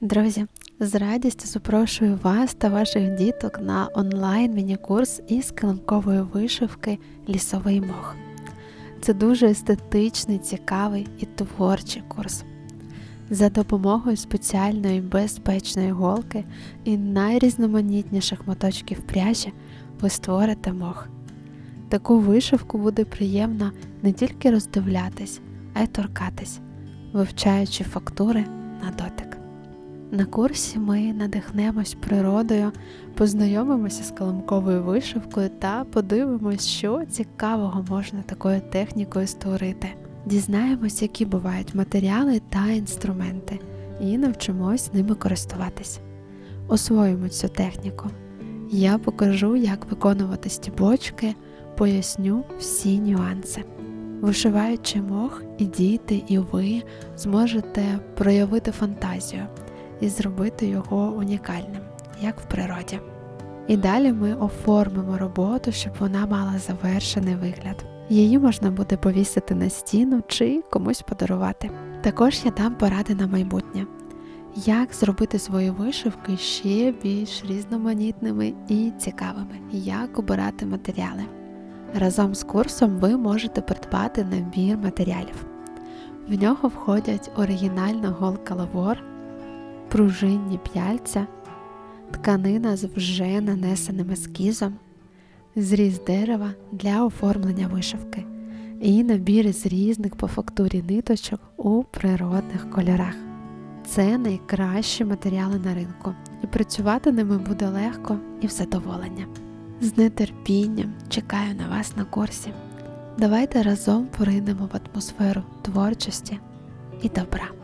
Друзі, з радістю запрошую вас та ваших діток на онлайн міні-курс із килимкової вишивки Лісовий мох. Це дуже естетичний, цікавий і творчий курс. За допомогою спеціальної безпечної голки і найрізноманітніших моточків пряжі ви створите мох. Таку вишивку буде приємно не тільки роздивлятись, а й торкатись, вивчаючи фактури на дотик. На курсі ми надихнемось природою, познайомимося з каламковою вишивкою та подивимось, що цікавого можна такою технікою створити. Дізнаємось, які бувають матеріали та інструменти, і навчимось ними користуватись. Освоїмо цю техніку. Я покажу, як виконувати стібочки, поясню всі нюанси. Вишиваючи мох, і діти, і ви зможете проявити фантазію і зробити його унікальним, як в природі. І далі ми оформимо роботу, щоб вона мала завершений вигляд. Її можна буде повісити на стіну чи комусь подарувати. Також я дам поради на майбутнє, як зробити свої вишивки ще більш різноманітними і цікавими, як обирати матеріали. Разом з курсом ви можете придбати набір матеріалів. В нього входять оригінальна голка лавор, пружинні п'яльця, тканина з вже нанесеним ескізом, зріз дерева для оформлення вишивки і набір з різних по фактурі ниточок у природних кольорах. Це найкращі матеріали на ринку, і працювати ними буде легко і в задоволення. З нетерпінням чекаю на вас на курсі. Давайте разом поринемо в атмосферу творчості і добра.